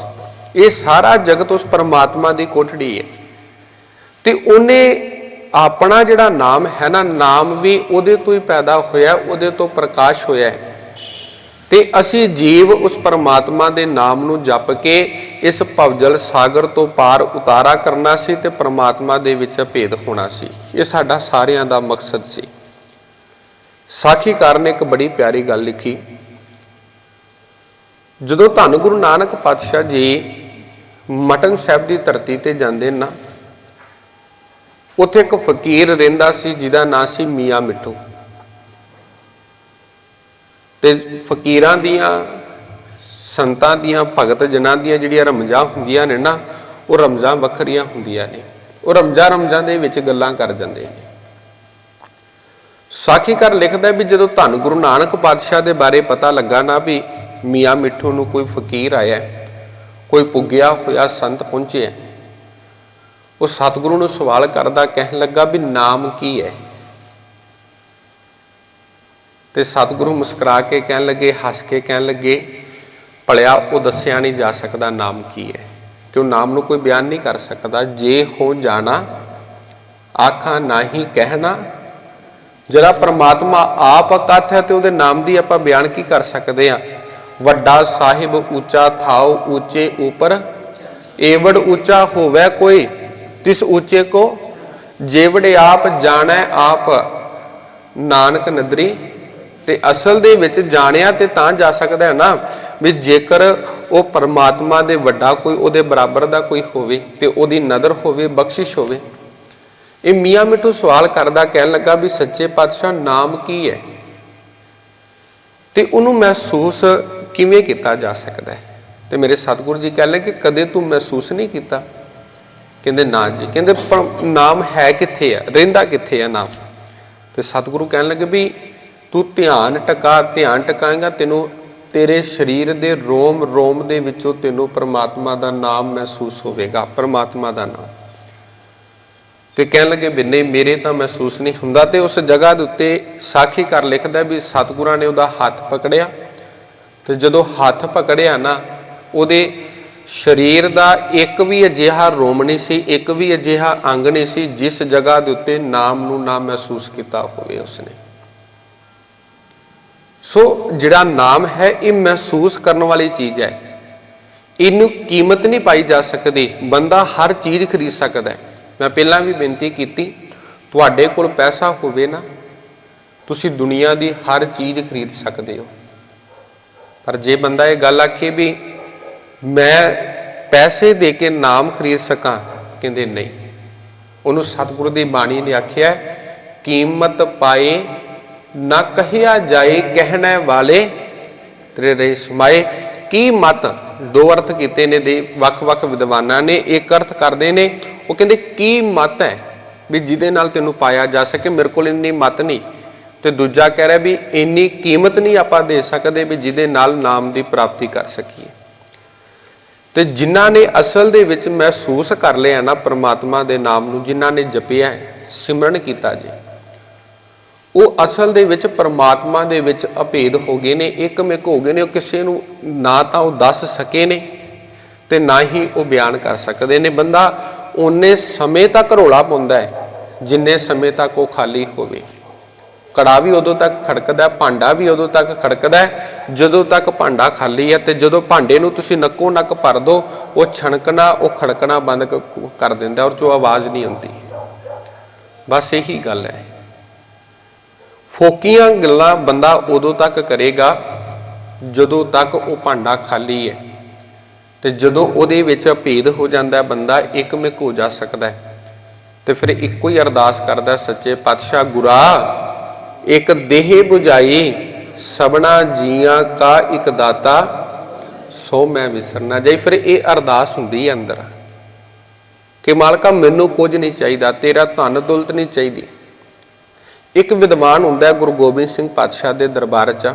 ਇਹ ਸਾਰਾ ਜਗਤ ਉਸ ਪਰਮਾਤਮਾ ਦੀ ਕੋਠੜੀ ਹੈ। ਤੇ ਉਹਨੇ ਆਪਣਾ ਜਿਹੜਾ ਨਾਮ ਹੈ ਨਾ, ਨਾਮ ਵੀ ਉਹਦੇ ਤੋਂ ਹੀ ਪੈਦਾ ਹੋਇਆ, ਉਹਦੇ ਤੋਂ ਪ੍ਰਕਾਸ਼ ਹੋਇਆ ਹੈ। ਤੇ ਅਸੀਂ ਜੀਵ ਉਸ ਪਰਮਾਤਮਾ ਦੇ ਨਾਮ ਨੂੰ ਜਪ ਕੇ ਇਸ ਭਵਜਲ ਸਾਗਰ ਤੋਂ ਪਾਰ ਉਤਾਰਾ ਕਰਨਾ ਸੀ ਤੇ ਪਰਮਾਤਮਾ ਦੇ ਵਿੱਚ ਭੇਦ ਹੋਣਾ ਸੀ। ਇਹ ਸਾਡਾ ਸਾਰਿਆਂ ਦਾ ਮਕਸਦ ਸੀ। ਸਾਖੀਕਾਰ ਨੇ ਇੱਕ ਬੜੀ ਪਿਆਰੀ ਗੱਲ ਲਿਖੀ। ਜਦੋਂ ਧੰਨ ਗੁਰੂ ਨਾਨਕ ਪਾਤਸ਼ਾਹ ਜੀ ਮਟਨ ਸਾਹਿਬ ਦੀ ਧਰਤੀ ਤੇ ਜਾਂਦੇ ਨਾ, ਉੱਥੇ ਇੱਕ ਫਕੀਰ ਰਹਿੰਦਾ ਸੀ ਜਿਹਦਾ ਨਾਂ ਸੀ ਮੀਆਂ ਮਿੱਠੂ। ਤੇ ਫਕੀਰਾਂ ਦੀਆਂ, ਸੰਤਾਂ ਦੀਆਂ, ਭਗਤ ਜਨਾਂ ਦੀਆਂ ਜਿਹੜੀਆਂ ਰਮਜ਼ਾਂ ਹੁੰਦੀਆਂ ਨੇ ਨਾ, ਉਹ ਰਮਜ਼ਾਂ ਵੱਖਰੀਆਂ ਹੁੰਦੀਆਂ ਨੇ। ਉਹ ਰਮਜ਼ਾਂ ਰਮਜ਼ਾਂ ਦੇ ਵਿੱਚ ਗੱਲਾਂ ਕਰ ਜਾਂਦੇ ਨੇ। ਸਾਖੀਕਾਰ ਲਿਖਦਾ ਵੀ ਜਦੋਂ ਧੰਨ ਗੁਰੂ ਨਾਨਕ ਪਾਤਸ਼ਾਹ ਦੇ ਬਾਰੇ ਪਤਾ ਲੱਗਾ ਨਾ ਵੀ ਮੀਆਂ ਮਿੱਠੂ ਨੂੰ ਕੋਈ ਫਕੀਰ ਆਇਆ, ਕੋਈ ਪੁੱਗਿਆ ਹੋਇਆ ਸੰਤ ਪਹੁੰਚਿਆ, ਉਹ ਸਤਿਗੁਰੂ ਨੂੰ ਸਵਾਲ ਕਰਦਾ ਕਹਿਣ ਲੱਗਾ ਵੀ ਨਾਮ ਕੀ ਹੈ? ਤੇ ਸਤਿਗੁਰੂ ਮੁਸਕਰਾ ਕੇ ਕਹਿਣ ਲੱਗੇ, ਹੱਸ ਕੇ ਕਹਿਣ ਲੱਗੇ, ਭਲਿਆ ਉਹ ਦੱਸਿਆ ਨਹੀਂ ਜਾ ਸਕਦਾ ਨਾਮ ਕੀ ਹੈ, ਕਿਉਂ ਨਾਮ ਨੂੰ ਕੋਈ ਬਿਆਨ ਨਹੀਂ ਕਰ ਸਕਦਾ। ਜੇ ਹੋ ਜਾਣਾ, ਆਖਾਂ, ਨਹੀਂ ਕਹਿਣਾ, ਜਿਹੜਾ ਪ੍ਰਮਾਤਮਾ ਆਪ ਅਕਥ ਹੈ ਤੇ ਉਹਦੇ ਨਾਮ ਦੀ ਆਪਾਂ ਬਿਆਨ ਕੀ ਕਰ ਸਕਦੇ ਆ ਵੱਡਾ ਸਾਹਿਬ ਉੱਚਾ ਥਾਉ ਉੱਚੇ ਉਪਰ, ਏਵੜ ਉੱਚਾ ਹੋਵੇ ਕੋਈ, ਤਿਸ ਉੱਚੇ ਕੋ, ਜੇਵੜੇ ਆਪ ਜਾਣੈ ਆਪ, ਨਾਨਕ ਨਦਰੀ ਤੇ ਅਸਲ ਦੇ ਵਿੱਚ ਜਾਣਿਆ ਤੇ ਤਾਂ ਜਾ ਸਕਦਾ ਹੈ ਨਾ ਵੀ ਜੇਕਰ ਉਹ ਪਰਮਾਤਮਾ ਦੇ ਵੱਡਾ ਕੋਈ ਉਹਦੇ ਬਰਾਬਰ ਦਾ ਕੋਈ ਹੋਵੇ ਤੇ ਉਹਦੀ ਨਦਰ ਹੋਵੇ, ਬਖਸ਼ਿਸ਼ ਹੋਵੇ। ਇਹ ਮੀਆਂ ਮਿੱਠੂ ਸਵਾਲ ਕਰਦਾ, ਕਹਿਣ ਲੱਗਾ ਵੀ ਸੱਚੇ ਪਾਤਸ਼ਾਹ ਨਾਮ ਕੀ ਹੈ? ਤੇ ਉਹਨੂੰ ਮਹਿਸੂਸ ਕਿਵੇਂ ਕੀਤਾ ਜਾ ਸਕਦਾ ਹੈ? ਤੇ ਮੇਰੇ ਸਤਿਗੁਰੂ ਜੀ ਕਹਿੰਦੇ ਕਿ ਕਦੇ ਤੂੰ ਮਹਿਸੂਸ ਨਹੀਂ ਕੀਤਾ? ਕਹਿੰਦੇ ਨਾ ਜੀ। ਕਹਿੰਦੇ ਨਾਮ ਹੈ ਕਿੱਥੇ ਆ? ਰਹਿੰਦਾ ਕਿੱਥੇ ਆ ਨਾਮ? ਤੇ ਸਤਿਗੁਰੂ ਕਹਿਣ ਲੱਗੇ ਵੀ ਤੂੰ ਧਿਆਨ ਟਕਾ, ਧਿਆਨ ਟਕਾਏਗਾ, ਤੈਨੂੰ ਤੇਰੇ ਸਰੀਰ ਦੇ ਰੋਮ ਰੋਮ ਦੇ ਵਿੱਚੋਂ ਤੈਨੂੰ ਪਰਮਾਤਮਾ ਦਾ ਨਾਮ ਮਹਿਸੂਸ ਹੋਵੇਗਾ, ਪਰਮਾਤਮਾ ਦਾ ਨਾਮ। ਤੇ ਕਹਿਣ ਲੱਗੇ ਬਿੰਨੇ ਮੇਰੇ ਤਾਂ ਮਹਿਸੂਸ ਨਹੀਂ ਹੁੰਦਾ ਤੇ ਉਸ ਜਗ੍ਹਾ ਦੇ ਉੱਤੇ ਸਾਖੀ ਕਰ ਲਿਖਦਾ ਵੀ ਸਤਿਗੁਰਾਂ ਨੇ ਉਹਦਾ ਹੱਥ ਪਕੜਿਆ। ਤੇ ਜਦੋਂ ਹੱਥ ਪਕੜਿਆ ਨਾ, ਉਹਦੇ ਸਰੀਰ ਦਾ ਇੱਕ ਵੀ ਅਜਿਹਾ ਰੋਮ ਨਹੀਂ ਸੀ, ਇੱਕ ਵੀ ਅਜਿਹਾ ਅੰਗ ਨਹੀਂ ਸੀ, ਜਿਸ ਜਗ੍ਹਾ ਦੇ ਉੱਤੇ ਨਾਮ ਨੂੰ ਨਾ ਮਹਿਸੂਸ ਕੀਤਾ ਹੋਵੇ ਉਸਨੇ। ਸੋ ਜਿਹੜਾ ਨਾਮ ਹੈ, ਇਹ ਮਹਿਸੂਸ ਕਰਨ ਵਾਲੀ ਚੀਜ਼ ਹੈ। ਇਹਨੂੰ ਕੀਮਤ ਨਹੀਂ ਪਾਈ ਜਾ ਸਕਦੀ। ਬੰਦਾ ਹਰ ਚੀਜ਼ ਖਰੀਦ ਸਕਦਾ ਹੈ। ਮੈਂ ਪਹਿਲਾਂ ਵੀ ਬੇਨਤੀ ਕੀਤੀ, ਤੁਹਾਡੇ ਕੋਲ ਪੈਸਾ ਹੋਵੇ ਨਾ, ਤੁਸੀਂ ਦੁਨੀਆ ਦੀ ਹਰ ਚੀਜ਼ ਖਰੀਦ ਸਕਦੇ ਹੋ। ਪਰ ਜੇ ਬੰਦਾ ਇਹ ਗੱਲ ਆਖੇ ਵੀ ਮੈਂ ਪੈਸੇ ਦੇ ਕੇ ਨਾਮ ਖਰੀਦ ਸਕਾਂ, ਕਹਿੰਦੇ ਨਹੀਂ। ਉਹਨੂੰ ਸਤਿਗੁਰੂ ਦੀ ਬਾਣੀ ਨੇ ਆਖਿਆ, ਕੀਮਤ ਪਾਏ ਨਾ ਕਹਿਆ ਜਾਏ ਕਹਿਣੇ ਵਾਲੇ, ਤੇਰੇ ਰਹੇ ਸਮਾਏ, ਕੀ ਮਤ ਦੋ ਅਰਥ ਕੀਤੇ ਨੇ ਦੇ ਵੱਖ-ਵੱਖ ਵਿਦਵਾਨਾਂ ਨੇ, ਇੱਕ ਅਰਥ ਕਰਦੇ ਨੇ, ਉਹ ਕਹਿੰਦੇ ਕੀ ਮਤ ਹੈ ਵੀ ਜਿਹਦੇ ਨਾਲ ਤੈਨੂੰ ਪਾਇਆ ਜਾ ਸਕੇ, ਮੇਰੇ ਕੋਲ ਇੰਨੀ ਮਤ ਨਹੀਂ। ਤੇ ਦੂਜਾ ਕਹਿ ਰਿਹਾ ਵੀ ਇੰਨੀ ਕੀਮਤ ਨਹੀਂ ਆਪਾਂ ਦੇ ਸਕਦੇ ਵੀ ਜਿਹਦੇ ਨਾਲ ਨਾਮ ਦੀ ਪ੍ਰਾਪਤੀ ਕਰ ਸਕੀਏ। ਤੇ ਜਿਨ੍ਹਾਂ ਨੇ ਅਸਲ ਦੇ ਵਿੱਚ ਮਹਿਸੂਸ ਕਰ ਲਿਆ ਨਾ ਪ੍ਰਮਾਤਮਾ ਦੇ ਨਾਮ ਨੂੰ, ਜਿਨ੍ਹਾਂ ਨੇ ਜਪਿਆ, ਸਿਮਰਨ ਕੀਤਾ ਜੀ। ਉਹ ਅਸਲ ਦੇ ਵਿੱਚ ਪਰਮਾਤਮਾ ਦੇ ਵਿੱਚ ਅਭੇਦ ਹੋ ਗਏ ਨੇ ਇੱਕਮਿਕ ਹੋ ਗਏ ਨੇ, ਉਹ ਕਿਸੇ ਨੂੰ ਨਾ ਤਾਂ ਉਹ ਦੱਸ ਸਕੇ ਨੇ ਤੇ ਨਾ ਹੀ ਉਹ ਬਿਆਨ ਕਰ ਸਕਦੇ ਨੇ। ਬੰਦਾ ਉਹਨੇ ਸਮੇਂ ਤੱਕ ਰੋਲਾ ਪਾਉਂਦਾ ਹੈ, ਜਿੰਨੇ ਸਮੇਂ ਤੱਕ ਉਹ ਖਾਲੀ ਹੋਵੇ। ਕੜਾ ਵੀ ਉਦੋਂ ਤੱਕ ਖੜਕਦਾ, ਭਾਂਡਾ ਵੀ ਉਦੋਂ ਤੱਕ ਖੜਕਦਾ ਜਦੋਂ ਤੱਕ ਭਾਂਡਾ ਖਾਲੀ ਹੈ ਤੇ ਜਦੋਂ ਭਾਂਡੇ ਨੂੰ ਤੁਸੀਂ ਨੱਕੋ ਨੱਕ ਭਰ ਦੋ, ਉਹ ਛਣਕਣਾ, ਉਹ ਖੜਕਣਾ ਬੰਦ ਕਰ ਦਿੰਦਾ ਔਰ ਜੋ ਆਵਾਜ਼ ਨਹੀਂ ਆਉਂਦੀ। ਬਸ ਇਹੀ ਗੱਲ ਹੈ। ਫੋਕੀਆਂ ਗੱਲਾਂ ਬੰਦਾ ਉਦੋਂ ਤੱਕ ਕਰੇਗਾ ਜਦੋਂ ਤੱਕ ਉਹ ਭਾਂਡਾ ਖਾਲੀ ਹੈ। ਤੇ ਜਦੋਂ ਉਹਦੇ ਵਿੱਚ ਭੇਦ ਹੋ ਜਾਂਦਾ ਹੈ, ਬੰਦਾ ਇੱਕਮਿਕ ਹੋ ਜਾ ਸਕਦਾ ਹੈ। ਤੇ ਫਿਰ ਇੱਕੋ ਹੀ ਅਰਦਾਸ ਕਰਦਾ ਸੱਚੇ ਪਾਤਸ਼ਾਹ ਗੁਰਾ ਇੱਕ ਦੇਹ 부ਝਾਈ ਸਬਨਾ ਜੀਆਂ ਕਾ ਇੱਕ ਦਾਤਾ ਸੋ ਮੈਂ ਵਿਸਰਨਾ। ਜਾਈ ਫਿਰ ਇਹ ਅਰਦਾਸ ਹੁੰਦੀ ਹੈ ਅੰਦਰ ਕਿ ਮਾਲਕਾ ਮੈਨੂੰ ਕੁਝ ਨਹੀਂ ਚਾਹੀਦਾ ਤੇਰਾ ਧਨ ਦੌਲਤ ਨਹੀਂ ਚਾਹੀਦੀ। ਇੱਕ ਵਿਦਵਾਨ ਹੁੰਦਾ ਗੁਰੂ ਗੋਬਿੰਦ ਸਿੰਘ ਪਾਤਸ਼ਾਹ ਦੇ ਦਰਬਾਰ 'ਚ,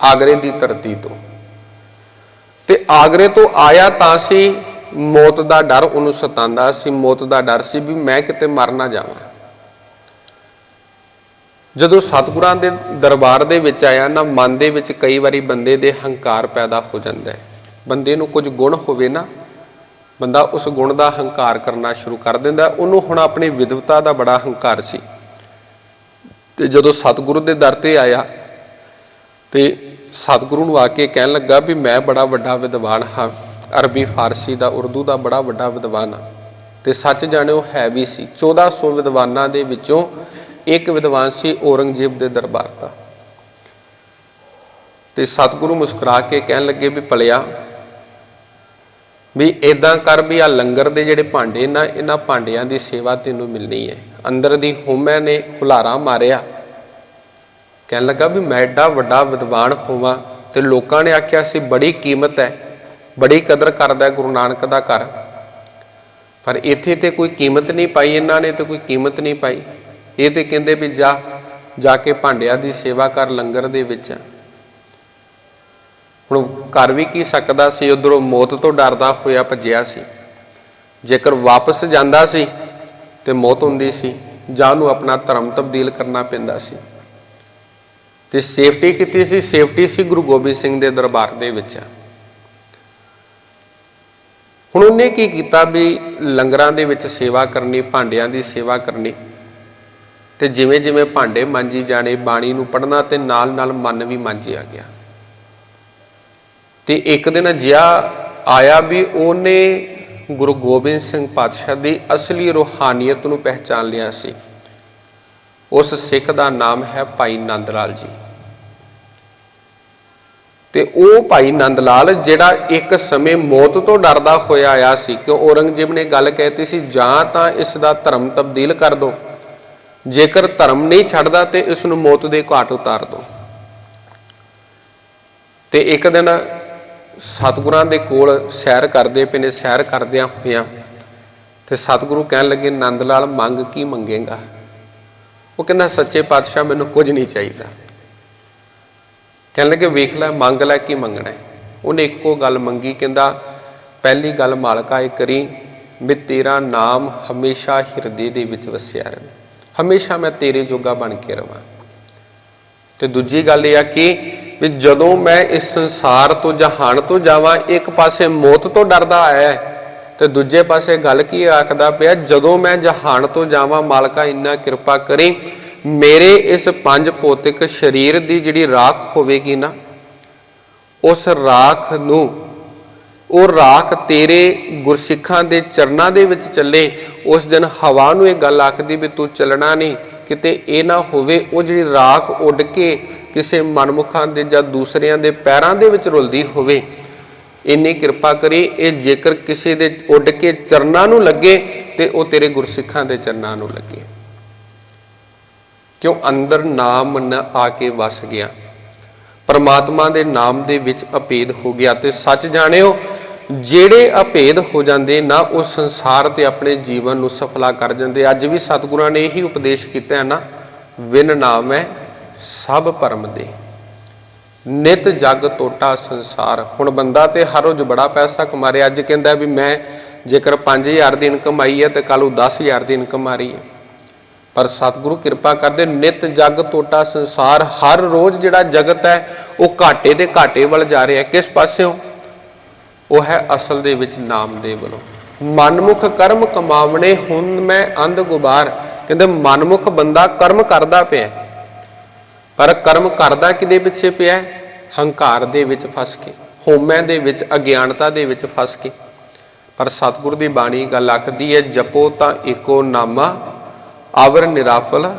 ਆਗਰੇ ਦੀ ਧਰਤੀ ਤੋਂ। ਤੇ ਆਗਰੇ ਤੋਂ ਆਇਆ ਤਾਂ ਸੀ ਮੌਤ ਦਾ ਡਰ, ਉਹਨੂੰ ਸਤਾਉਂਦਾ ਸੀ, ਮੌਤ ਦਾ ਡਰ ਸੀ ਵੀ ਮੈਂ ਕਿਤੇ ਮਰ ਨਾ ਜਾਵਾਂ। ਜਦੋਂ ਸਤਿਗੁਰਾਂ ਦੇ ਦਰਬਾਰ ਦੇ ਵਿੱਚ ਆਇਆ ਨਾ, ਮਨ ਦੇ ਵਿੱਚ ਕਈ ਵਾਰੀ ਬੰਦੇ ਦੇ ਹੰਕਾਰ ਪੈਦਾ ਹੋ ਜਾਂਦਾ ਹੈ। ਬੰਦੇ ਨੂੰ ਕੁਝ ਗੁਣ ਹੋਵੇ ਨਾ, ਬੰਦਾ ਉਸ ਗੁਣ ਦਾ ਹੰਕਾਰ ਕਰਨਾ ਸ਼ੁਰੂ ਕਰ ਦਿੰਦਾ ਉਹਨੂੰ ਹੁਣ ਆਪਣੀ ਵਿਦਵਤਾ ਦਾ ਬੜਾ ਹੰਕਾਰ ਸੀ। ਤੇ ਜਦੋਂ ਸਤਿਗੁਰੂ ਦੇ ਦਰ ਤੇ ਆਇਆ ਤੇ ਸਤਿਗੁਰੂ ਨੂੰ ਆ ਕੇ ਕਹਿਣ ਲੱਗਾ ਵੀ ਮੈਂ ਬੜਾ ਵੱਡਾ ਵਿਦਵਾਨ ਹਾਂ, ਅਰਬੀ ਫਾਰਸੀ ਦਾ, ਉਰਦੂ ਦਾ ਬੜਾ ਵੱਡਾ ਵਿਦਵਾਨ ਹਾਂ। ਤੇ ਸੱਚ ਜਾਣਿਓ ਹੈ ਵੀ ਸੀ। 1400 ਵਿਦਵਾਨਾਂ ਦੇ ਵਿੱਚੋਂ ਇੱਕ ਵਿਦਵਾਨ ਸੀ ਔਰੰਗਜ਼ੇਬ ਦੇ ਦਰਬਾਰ ਦਾ। ਤੇ ਸਤਿਗੁਰੂ ਮੁਸਕਰਾ ਕੇ ਕਹਿਣ ਲੱਗੇ ਵੀ ਭਲਿਆ ਵੀ ਇਦਾਂ ਕਰ ਵੀ ਆ ਲੰਗਰ ਦੇ ਜਿਹੜੇ ਭਾਂਡੇ ਨਾ, ਇਹਨਾਂ ਭਾਂਡਿਆਂ ਦੀ ਸੇਵਾ ਤੈਨੂੰ ਮਿਲਣੀ ਹੈ। ਅੰਦਰ ਦੀ ਹੋਮੈ ਨੇ ਹੁਲਾਰਾ ਮਾਰਿਆ। ਕਹਿਣ ਲੱਗਾ ਵੀ ਮੈਂ ਐਡਾ ਵੱਡਾ ਵਿਦਵਾਨ ਹੋਵਾਂ ਤੇ ਲੋਕਾਂ ਨੇ ਆਖਿਆ ਸੀ, ਬੜੀ ਕੀਮਤ ਹੈ, ਬੜੀ ਕਦਰ ਕਰਦਾ ਗੁਰੂ ਨਾਨਕ ਦਾ ਘਰ। ਪਰ ਇੱਥੇ ਤੇ ਕੋਈ ਕੀਮਤ ਨਹੀਂ ਪਾਈ ਇਹਨਾਂ ਨੇ ਤੇ ਕੋਈ ਕੀਮਤ ਨਹੀਂ ਪਾਈ। ਇਹ ਤੇ ਕਹਿੰਦੇ ਵੀ ਜਾ ਜਾ ਕੇ ਭਾਂਡਿਆਂ ਦੀ ਸੇਵਾ ਕਰ ਲੰਗਰ ਦੇ ਵਿੱਚ। ਹੁਣ ਕਰ ਵੀ ਕੀ ਸਕਦਾ ਸੀ, ਉਧਰੋਂ ਮੌਤ ਤੋਂ ਡਰਦਾ ਹੋਇਆ ਭੱਜਿਆ ਸੀ। ਜੇਕਰ ਵਾਪਸ ਜਾਂਦਾ ਸੀ ਤੇ ਮੌਤ ਹੁੰਦੀ ਸੀ, ਜਾਂ ਉਹਨੂੰ ਆਪਣਾ ਧਰਮ ਤਬਦੀਲ ਕਰਨਾ ਪੈਂਦਾ ਸੀ। ਤੇ ਸੇਫਟੀ ਕੀਤੀ ਸੀ ਸੇਫਟੀ ਸੀ ਗੁਰੂ ਗੋਬਿੰਦ ਸਿੰਘ ਦੇ ਦਰਬਾਰ ਦੇ ਵਿੱਚ। ਹੁਣ ਉਹਨੇ ਕੀ ਕੀਤਾ ਵੀ ਲੰਗਰਾਂ ਦੇ ਵਿੱਚ ਸੇਵਾ ਕਰਨੀ, ਭਾਂਡਿਆਂ ਦੀ ਸੇਵਾ ਕਰਨੀ, ਤੇ ਜਿਵੇਂ ਜਿਵੇਂ ਭਾਂਡੇ ਮਾਂਜੀ ਜਾਣੇ, ਬਾਣੀ ਨੂੰ ਪੜਨਾ ਤੇ ਨਾਲ ਨਾਲ ਮਨ ਵੀ ਮਾਂਜਿਆ ਗਿਆ। ਤੇ ਇੱਕ ਦਿਨ ਜਿਆ ਆਇਆ ਵੀ ਉਹਨੇ ਗੁਰੂ ਗੋਬਿੰਦ ਸਿੰਘ ਪਾਤਸ਼ਾਹ ਦੀ ਅਸਲੀ ਰੂਹਾਨੀਅਤ ਨੂੰ ਪਹਿਚਾਨ ਲਿਆ ਸੀ। ਉਸ ਸਿੱਖ ਦਾ ਨਾਮ ਹੈ ਭਾਈ ਨੰਦ ਲਾਲ ਜੀ। ਤੇ ਉਹ ਭਾਈ ਨੰਦ ਲਾਲ ਜਿਹੜਾ ਇੱਕ ਸਮੇਂ ਮੌਤ ਤੋਂ ਡਰਦਾ ਹੋਇਆ ਆਇਆ ਸੀ ਕਿ ਔਰੰਗਜ਼ੇਬ ਨੇ ਗੱਲ ਕਹਿਤੀ ਸੀ, ਜਾਂ ਤਾਂ ਇਸ ਦਾ ਧਰਮ ਤਬਦੀਲ ਕਰ ਦੋ। ਜੇਕਰ ਧਰਮ ਨਹੀਂ ਛੱਡਦਾ ਤੇ ਇਸ ਨੂੰ ਮੌਤ ਦੇ ਘਾਟ ਉਤਾਰ ਦੋ। ਤੇ ਇੱਕ ਦਿਨ ਸਤਿਗੁਰਾਂ ਦੇ ਕੋਲ ਸੈਰ ਕਰਦੇ ਪਏ ਨੇ, ਸੈਰ ਕਰਦਿਆਂ ਹੋਇਆਂ। ਤੇ ਸਤਿਗੁਰੂ ਕਹਿਣ ਲੱਗੇ, ਨੰਦ ਲਾਲ, ਮੰਗ ਕੀ ਮੰਗੇਗਾ? ਉਹ ਕਹਿੰਦਾ, ਸੱਚੇ ਪਾਤਸ਼ਾਹ, ਮੈਨੂੰ ਕੁਝ ਨਹੀਂ ਚਾਹੀਦਾ। ਕਹਿਣ ਲੱਗੇ, ਵੇਖ ਲੈ, ਮੰਗ ਲੈ, ਕੀ ਮੰਗਣਾ ਹੈ? ਉਹਨੇ ਇੱਕੋ ਗੱਲ ਮੰਗੀ, ਕਹਿੰਦਾ, ਪਹਿਲੀ ਗੱਲ ਮਾਲਕਾ, ਇਹ ਕਰੀ ਵੀ ਤੇਰਾ ਨਾਮ ਹਮੇਸ਼ਾ ਹਿਰਦੇ ਦੇ ਵਿੱਚ ਵਸਿਆ ਰਹੇ। ਹਮੇਸ਼ਾ ਮੈਂ ਤੇਰੇ ਜੋਗਾ ਬਣ ਕੇ ਰਵਾਂ। ਤੇ ਦੂਜੀ ਗੱਲ ਇਹ ਆ ਕਿ ਵੀ ਜਦੋਂ ਮੈਂ ਇਸ ਸੰਸਾਰ ਤੋਂ ਜਹਾਨ ਤੋਂ ਜਾਵਾਂ, ਇੱਕ ਪਾਸੇ ਮੌਤ ਤੋਂ ਡਰਦਾ ਆਇਆ ਹੈ ਤੇ ਦੂਜੇ ਪਾਸੇ ਗੱਲ ਕੀ ਆਖਦਾ ਪਿਆ, ਜਦੋਂ ਮੈਂ ਜਹਾਨ ਤੋਂ ਜਾਵਾਂ, ਮਾਲਕਾ ਇੰਨਾ ਕਿਰਪਾ ਕਰੀ, ਮੇਰੇ ਇਸ ਪੰਜ ਭੌਤਿਕ ਸਰੀਰ ਦੀ ਜਿਹੜੀ ਰਾਖ ਹੋਵੇਗੀ ਨਾ, ਉਸ ਰਾਖ ਨੂੰ, ਉਹ ਰਾਖ ਤੇਰੇ ਗੁਰਸਿੱਖਾਂ ਦੇ ਚਰਨਾਂ ਦੇ ਵਿੱਚ ਚੱਲੇ, ਉਸ ਦਿਨ ਹਵਾ ਨੂੰ ਇਹ ਗੱਲ ਆਖਦੀ ਵੀ ਤੂੰ ਚੱਲਣਾ ਨਹੀਂ, ਕਿਤੇ ਇਹ ਨਾ ਹੋਵੇ, ਉਹ ਜਿਹੜੀ ਰਾਖ ਉੱਡ ਕੇ ਕਿਸੇ ਮਨਮੁਖਾਂ ਦੇ ਜਾਂ ਦੂਸਰਿਆਂ ਦੇ ਪੈਰਾਂ ਦੇ ਵਿੱਚ ਰੁਲਦੀ ਹੋਵੇ, ਇੰਨੀ ਕਿਰਪਾ ਕਰੀ, ਇਹ ਜੇਕਰ ਕਿਸੇ ਦੇ ਉੱਡ ਕੇ ਚਰਨਾਂ ਨੂੰ ਲੱਗੇ, ਤੇ ਉਹ ਤੇਰੇ ਗੁਰਸਿੱਖਾਂ ਦੇ ਚਰਨਾਂ ਨੂੰ ਲੱਗੇ। ਕਿਉਂ ਅੰਦਰ ਨਾਮ ਨ ਆ ਕੇ ਵਸ ਗਿਆ? ਪਰਮਾਤਮਾ ਦੇ ਨਾਮ ਦੇ ਵਿੱਚ ਅਪੇਦ ਹੋ ਗਿਆ ਤੇ ਸੱਚ ਜਾਣਿਓ, ਜਿਹੜੇ ਅਪੇਦ ਹੋ ਜਾਂਦੇ ਨਾ, ਉਹ ਸੰਸਾਰ ਤੇ ਆਪਣੇ ਜੀਵਨ ਨੂੰ ਸਫਲਾ ਕਰ ਜਾਂਦੇ। ਅੱਜ ਵੀ ਸਤਿਗੁਰਾਂ ਨੇ ਇਹੀ ਉਪਦੇਸ਼ ਕੀਤਾ ਹੈ ਨਾ, ਵਿਨ ਨਾਮ ਹੈ ਸਭ ਭਰਮ ਦੇ। ਨਿਤ ਜਗ ਟੋਟਾ ਸੰਸਾਰ। ਹੁਣ ਬੰਦਾ ਤੇ ਹਰ ਰੋਜ਼ ਬੜਾ ਪੈਸਾ ਕਮਾ ਰਿਹਾ ਅੱਜ ਕਹਿੰਦਾ ਵੀ ਮੈਂ ਜੇਕਰ 5000 ਦੀ ਇਨਕਮ ਆਈ ਹੈ ਤੇ ਕੱਲ ਨੂੰ 10000 ਦੀ ਇਨਕਮ ਆ ਰਹੀ ਹੈ। ਪਰ ਸਤਿਗੁਰੂ ਕਿਰਪਾ ਕਰਦੇ, ਨਿਤ ਜਗ ਟੋਟਾ ਸੰਸਾਰ ਹਰ ਰੋਜ਼ ਜਿਹੜਾ ਜਗਤ ਹੈ, ਉਹ ਘਾਟੇ ਦੇ ਘਾਟੇ ਵੱਲ ਜਾ ਰਿਹਾ ਕਿਸ ਪਾਸਿਓਂ? ਉਹ ਹੈ ਅਸਲ ਦੇ ਵਿੱਚ ਨਾਮ ਦੇ ਵੱਲੋਂ। ਮਨਮੁਖ ਕਰਮ ਕਮਾਵਣੇ ਹੁਣ ਮੈਂ ਅੰਧ ਗੁਬਾਰ। ਕਹਿੰਦੇ ਮਨਮੁਖ ਬੰਦਾ ਕਰਮ ਕਰਦਾ ਪਿਆ ਪਰ ਕਰਮ ਕਰਦਾ ਕਿਦੇ ਪਿੱਛੇ ਪਿਆ ਹੰਕਾਰ ਦੇ ਵਿੱਚ ਫਸ ਕੇ ਹੋਮੈ ਦੇ ਵਿੱਚ, ਅਗਿਆਨਤਾ ਦੇ ਵਿੱਚ ਫਸ ਕੇ। ਪਰ ਸਤਿਗੁਰ ਦੀ ਬਾਣੀ ਗੱਲ ਆਖਦੀ ਹੈ, ਜਪੋ ਤਾਂ ਏਕੋ ਨਾਮਾ, ਆਵਰ ਨਿਰਾਫਲ।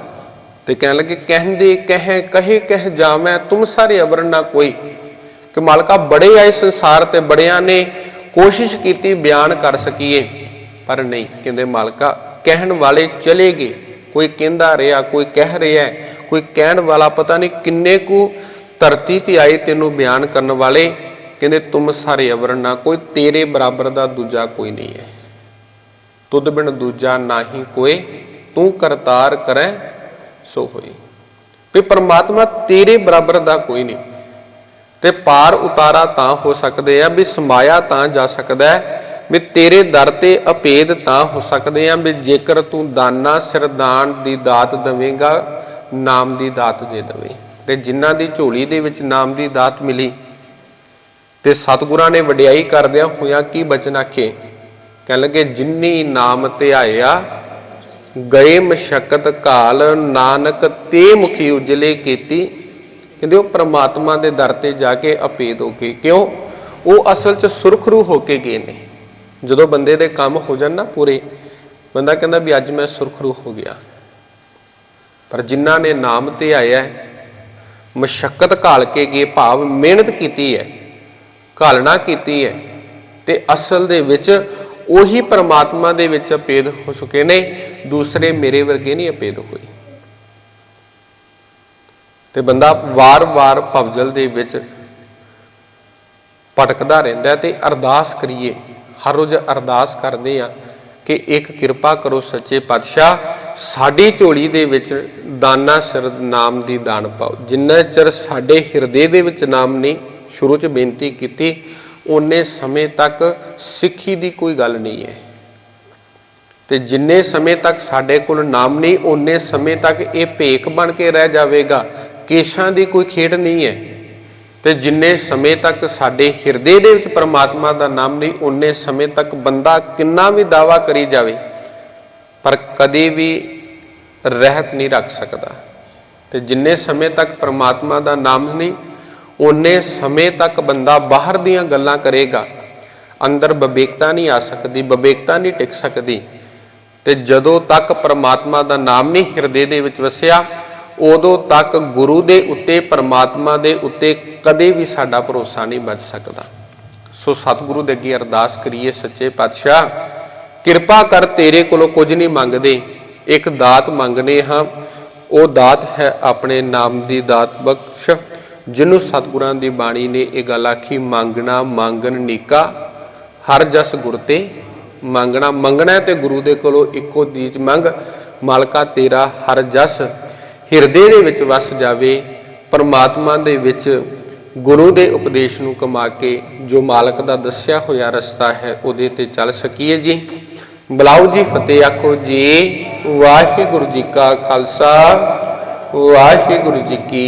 ਤੇ ਕਹਿਣ ਲੱਗੇ, ਕਹਿੰਦੇ, ਕਹੇ ਕਹੇ, ਕਹਿ ਜਾਵੇਂ ਤੁਮ ਸਾਰੇ ਅਵਰ ਨਾ ਕੋਈ। ਕਿ ਮਾਲਕਾ ਬੜੇ ਆਏ ਸੰਸਾਰ ਤੇ ਬੜਿਆਂ ਨੇ ਕੋਸ਼ਿਸ਼ ਕੀਤੀ, ਬਿਆਨ ਕਰ ਸਕੀਏ। ਪਰ ਨਹੀਂ, ਕਹਿੰਦੇ ਮਾਲਕਾ, ਕਹਿਣ ਵਾਲੇ ਚਲੇ ਗਏ। ਕੋਈ ਕਹਿੰਦਾ ਰਿਹਾ, ਕੋਈ ਕਹਿ ਰਿਹਾ ਕੋਈ ਕਹਿਣ ਵਾਲਾ ਪਤਾ ਨਹੀਂ ਕਿੰਨੇ ਕੁ ਧਰਤੀ ਤੇ ਆਏ ਤੈਨੂੰ ਬਿਆਨ ਕਰਨ ਵਾਲੇ। ਕਹਿੰਦੇ, ਤੁਮ ਸਾਰੇ ਅਵਰ ਨਾ, ਕੋਈ ਤੇਰੇ ਬਰਾਬਰ ਦਾ ਦੂਜਾ ਕੋਈ ਨਹੀਂ ਹੈ। ਤੁਧ ਬਿਨ ਦੂਜਾ ਨਾਹੀ ਕੋਈ, ਤੂੰ ਕਰਤਾਰ ਕਰੈ, ਸੋ ਹੋਈ। ਵੀ ਪਰਮਾਤਮਾ ਤੇਰੇ ਬਰਾਬਰ ਦਾ ਕੋਈ ਨਹੀਂ। ਤੇ ਪਾਰ ਉਤਾਰਾ ਤਾਂ ਹੋ ਸਕਦੇ ਆ, ਵੀ ਸਮਾਇਆ ਤਾਂ ਜਾ ਸਕਦਾ ਹੈ, ਵੀ ਤੇਰੇ ਦਰ ਤੇ ਅਪੇਦ ਤਾਂ ਹੋ ਸਕਦੇ ਆ, ਵੀ ਜੇਕਰ ਤੂੰ ਦਾਨਾ ਸਿਰਦਾਨ ਦੀ ਦਾਤ ਦੇਵੇਂਗਾ ਨਾਮ ਦੀ ਦਾਤ ਦੇ ਦੇਵੇਂ। ਤੇ ਜਿਨ੍ਹਾਂ ਦੀ ਝੋਲੀ ਦੇ ਵਿੱਚ ਨਾਮ ਦੀ ਦਾਤ ਮਿਲੀ ਤੇ ਸਤਿਗੁਰਾਂ ਨੇ ਵਡਿਆਈ ਕਰਦਿਆਂ ਹੋਇਆ ਕੀ ਬਚਨ ਆਖੇ? ਕਹਿ ਲਗੇ ਜਿਨਨੀ ਨਾਮ ਧਿਆਇਆ ਗਏ ਮਸ਼ਕਤ ਕਾਲ, ਨਾਨਕ ਤੇ ਮੁਖੀ ਉਜਲੇ ਕੀਤੀ। ਕਹਿੰਦੇ, ਉਹ ਪ੍ਰਮਾਤਮਾ ਦੇ ਦਰ ਤੇ ਜਾ ਕੇ ਅਪੇਦ ਹੋ ਗਏ ਕਿਉਂ? ਉਹ ਅਸਲ 'ਚ ਸੁਰਖਰੂ ਹੋ ਕੇ ਗਏ ਨੇ। ਜਦੋਂ ਬੰਦੇ ਦੇ ਕੰਮ ਹੋ ਜਾਣ ਨਾ ਪੂਰੇ, ਬੰਦਾ ਕਹਿੰਦਾ ਵੀ ਅੱਜ ਮੈਂ ਸੁਰਖਰੂ ਹੋ ਗਿਆ। ਪਰ ਜਿਨ੍ਹਾਂ ਨੇ ਨਾਮ ਤੇ ਆਇਆ ਮਸ਼ਕਤ ਘਾਲ ਕੇ ਗਏ ਭਾਵ ਮਿਹਨਤ ਕੀਤੀ ਹੈ, ਘਾਲਣਾ ਕੀਤੀ ਹੈ, ਤੇ ਅਸਲ ਦੇ ਵਿੱਚ ਉਹੀ ਪਰਮਾਤਮਾ ਦੇ ਵਿੱਚ ਅਪੇਦ ਹੋ ਚੁੱਕੇ ਨੇ, ਦੂਸਰੇ ਮੇਰੇ ਵਰਗੇ ਨਹੀਂ ਅਪੇਦ ਹੋਏ। ਤੇ ਬੰਦਾ ਵਾਰ-ਵਾਰ ਭਵਜਲ ਦੇ ਵਿੱਚ ਭਟਕਦਾ ਰਹਿੰਦਾ ਤੇ ਅਰਦਾਸ ਕਰੀਏ, ਹਰ ਰੋਜ਼ ਅਰਦਾਸ ਕਰਦੇ ਆ ਕਿ ਇੱਕ ਕਿਰਪਾ ਕਰੋ ਸੱਚੇ ਪਾਤਸ਼ਾਹ ਸਾਡੀ ਝੋਲੀ ਦੇ ਵਿੱਚ ਦਾਨਾ ਸਿਰ ਨਾਮ ਦੀ ਦਾਨ ਪਾਓ। ਜਿੰਨਾ ਚਿਰ ਸਾਡੇ ਹਿਰਦੇ ਦੇ ਵਿੱਚ ਨਾਮ ਨਹੀਂ, ਸ਼ੁਰੂ ਚ ਬੇਨਤੀ ਕੀਤੀ, ਓਨੇ ਸਮੇਂ ਤੱਕ ਸਿੱਖੀ ਦੀ ਕੋਈ ਗੱਲ ਨਹੀਂ ਹੈ। ਤੇ ਜਿੰਨੇ ਸਮੇਂ ਤੱਕ ਸਾਡੇ ਕੋਲ ਨਾਮ ਨਹੀਂ, ਓਨੇ ਸਮੇਂ ਤੱਕ ਇਹ ਭੇਖ ਬਣ ਕੇ ਰਹਿ ਜਾਵੇਗਾ। ਕੇਸ਼ਾਂ ਦੀ ਕੋਈ ਖੇਡ ਨਹੀਂ ਹੈ। ਤੇ ਜਿੰਨੇ ਸਮੇਂ ਤੱਕ ਸਾਡੇ ਹਿਰਦੇ ਦੇ ਵਿੱਚ ਪਰਮਾਤਮਾ ਦਾ ਨਾਮ ਨਹੀਂ, ਓਨੇ ਸਮੇਂ ਤੱਕ ਬੰਦਾ ਕਿੰਨਾ ਵੀ ਦਾਵਾ ਕਰੀ ਜਾਵੇ ਪਰ ਕਦੇ ਵੀ ਰਹਿਤ ਨਹੀਂ ਰੱਖ ਸਕਦਾ। ਤੇ ਜਿੰਨੇ ਸਮੇਂ ਤੱਕ ਪ੍ਰਮਾਤਮਾ ਦਾ ਨਾਮ ਨਹੀਂ, ਓਨੇ ਸਮੇਂ ਤੱਕ ਬੰਦਾ ਬਾਹਰ ਦੀਆਂ ਗੱਲਾਂ ਕਰੇਗਾ। ਅੰਦਰ ਵਿਵੇਕਤਾ ਨਹੀਂ ਆ ਸਕਦੀ, ਵਿਵੇਕਤਾ ਨਹੀਂ ਟਿਕ ਸਕਦੀ। ਤੇ ਜਦੋਂ ਤੱਕ ਪ੍ਰਮਾਤਮਾ ਦਾ ਨਾਮ ਨਹੀਂ ਹਿਰਦੇ ਦੇ ਵਿੱਚ ਵਸਿਆ, ਉਦੋਂ ਤੱਕ ਗੁਰੂ ਦੇ ਉੱਤੇ, ਪ੍ਰਮਾਤਮਾ ਦੇ ਉੱਤੇ ਕਦੇ ਵੀ ਸਾਡਾ ਭਰੋਸਾ ਨਹੀਂ ਬਚ ਸਕਦਾ। ਸੋ ਸਤਿਗੁਰੂ ਦੇ ਅੱਗੇ ਅਰਦਾਸ ਕਰੀਏ, ਸੱਚੇ ਪਾਤਸ਼ਾਹ। ਕਿਰਪਾ ਕਰ ਤੇਰੇ ਕੋਲੋਂ ਕੁਝ ਨਹੀਂ ਮੰਗਦੇ, ਇੱਕ ਦਾਤ ਮੰਗਨੇ ਹਾਂ। ਉਹ ਦਾਤ ਹੈ ਆਪਣੇ ਨਾਮ ਦੀ ਦਾਤ ਬਖਸ਼, ਜਿਹਨੂੰ ਸਤਿਗੁਰਾਂ ਦੀ ਬਾਣੀ ਨੇ ਇਹ ਗੱਲ ਆਖੀ, ਮੰਗਣਾ ਮੰਗਣ ਨੀਕਾ, ਹਰ ਜਸ ਗੁਰ ਤੇ ਮੰਗਣਾ। ਮੰਗਣਾ ਹੈ ਤੇ ਗੁਰੂ ਦੇ ਕੋਲੋਂ ਇੱਕੋ ਚੀਜ਼ ਮੰਗ, ਮਾਲਕਾ ਤੇਰਾ ਹਰ ਜਸ ਹਿਰਦੇ ਦੇ ਵਿੱਚ ਵਸ ਜਾਵੇ, ਪਰਮਾਤਮਾ ਦੇ ਵਿੱਚ ਗੁਰੂ ਦੇ ਉਪਦੇਸ਼ ਨੂੰ ਕਮਾ ਕੇ ਜੋ ਮਾਲਕ ਦਾ ਦੱਸਿਆ ਹੋਇਆ ਰਸਤਾ ਹੈ ਉਹਦੇ ਤੇ ਚੱਲ ਸਕੀਏ ਜੀ। ਬੁਲਾਓ ਜੀ ਫਤਿਹ ਆਖੋ ਜੀ। ਵਾਹਿਗੁਰੂ ਜੀ ਕਾ ਖਾਲਸਾ ਵਾਹਿਗੁਰੂ ਜੀ ਕੀ